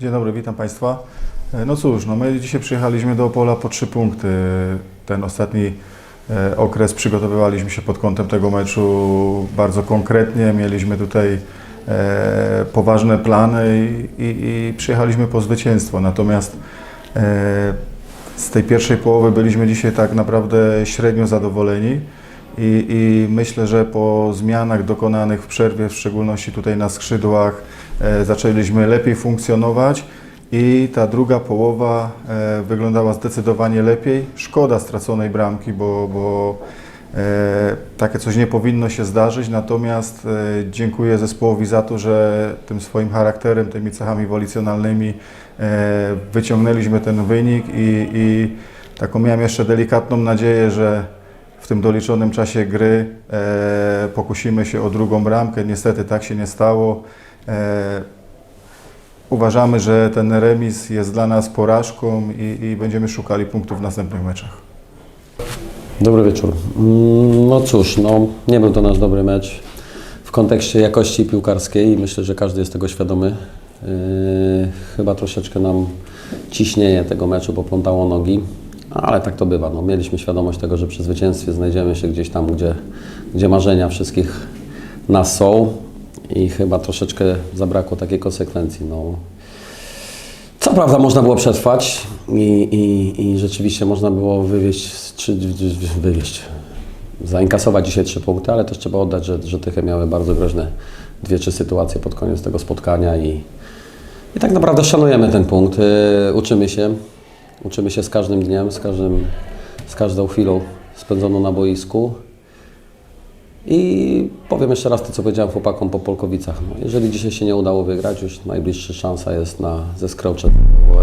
Dzień dobry, witam Państwa. E, No cóż, no my dzisiaj przyjechaliśmy do Opola po trzy punkty. Ten ostatni e, okres przygotowywaliśmy się pod kątem tego meczu bardzo konkretnie. Mieliśmy tutaj e, poważne plany i, i, i przyjechaliśmy po zwycięstwo. Natomiast z tej pierwszej połowy byliśmy dzisiaj tak naprawdę średnio zadowoleni. I, I myślę, że po zmianach dokonanych w przerwie, w szczególności tutaj na skrzydłach, e, zaczęliśmy lepiej funkcjonować i ta druga połowa e, wyglądała zdecydowanie lepiej. Szkoda straconej bramki, bo, bo e, takie coś nie powinno się zdarzyć, natomiast e, dziękuję zespołowi za to, że tym swoim charakterem, tymi cechami wolicjonalnymi e, wyciągnęliśmy ten wynik i, i taką miałem jeszcze delikatną nadzieję, że w tym doliczonym czasie gry e, pokusimy się o drugą bramkę. Niestety tak się nie stało. E, uważamy, że ten remis jest dla nas porażką i, i będziemy szukali punktów w następnych meczach. Dobry wieczór. Mm, No cóż, no, nie był to nasz dobry mecz w kontekście jakości piłkarskiej. Myślę, że każdy jest tego świadomy. Yy, chyba troszeczkę nam ciśnienie tego meczu poplątało nogi, ale tak to bywa. No, mieliśmy świadomość tego, że przy zwycięstwie znajdziemy się gdzieś tam, gdzie, gdzie marzenia wszystkich nas są i chyba troszeczkę zabrakło takiej konsekwencji. No, co prawda można było przetrwać i, i, i rzeczywiście można było wywieźć, czy wywieźć, zainkasować dzisiaj trzy punkty, ale też trzeba oddać, że, że Tychy miały bardzo groźne dwie, trzy sytuacje pod koniec tego spotkania i, i tak naprawdę szanujemy ten punkt. Yy, uczymy się, uczymy się z każdym dniem, z, każdym, z każdą chwilą spędzoną na boisku. I powiem jeszcze raz to, co powiedziałem chłopakom po Polkowicach. No, jeżeli dzisiaj się nie udało wygrać, już najbliższa szansa jest na, ze Skrocze,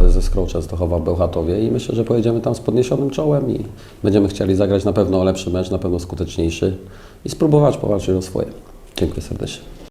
ze Skrocze Stochowa w Bełchatowie i myślę, że pojedziemy tam z podniesionym czołem i będziemy chcieli zagrać na pewno lepszy mecz, na pewno skuteczniejszy i spróbować powalczyć o swoje. Dziękuję serdecznie.